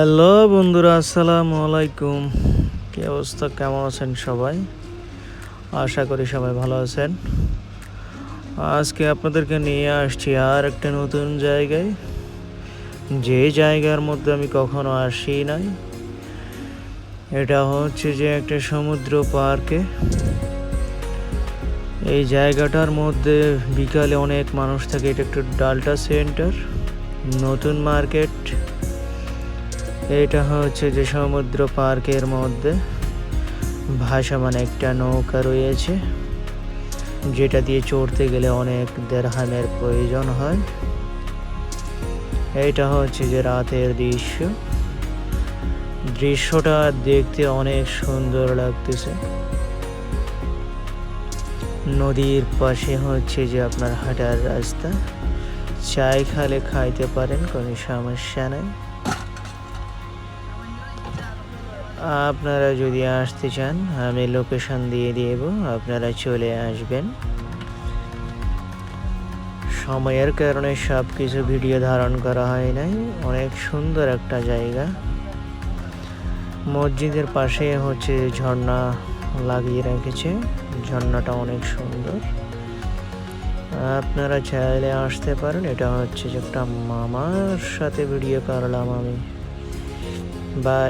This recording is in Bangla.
হ্যালো বন্ধুরা, আসসালামু আলাইকুম। কি অবস্থা? কেমন আছেন সবাই? আশা করি সবাই ভালো আছেন। আজকে আপনাদেরকে নিয়ে আসছি আর একটা নতুন জায়গায়। যে জায়গার মধ্যে আমি কখনো আসি নাই। এটা হচ্ছে যে একটা সমুদ্র পার্কে। এই জায়গাটার মধ্যে বিকালে অনেক মানুষ থাকে। এটা একটা ডালটা সেন্টার, নতুন মার্কেট। এটা হচ্ছে যে সমুদ্র পার্কের মধ্যে ভাসমান একটা নৌকা রয়েছে, যেটা দিয়ে চড়তে গেলে অনেক দেড়হামের প্রয়োজন হয়। এটা হচ্ছে যে রাতের দৃশ্য। দৃশ্যটা দেখতে অনেক সুন্দর লাগতেছে। নদীর পাশে হচ্ছে যে আপনার হাঁটার রাস্তা। চাই খালে খাইতে পারেন, কোনো সমস্যা নেই। আপনারা যদি আসতে চান, আমি লোকেশন দিয়ে দেব, আপনারা চলে আসবেন। সময়ের কারণে সব কিছু ভিডিও ধারণ করা হয় নাই। অনেক সুন্দর একটা জায়গা। মসজিদের পাশে হচ্ছে ঝর্ণা লাগিয়ে রেখেছে। ঝর্ণাটা অনেক সুন্দর। আপনারা চাইলে আসতে পারেন। এটা হচ্ছে যে একটা মামার সাথে ভিডিও করলাম আমি। বা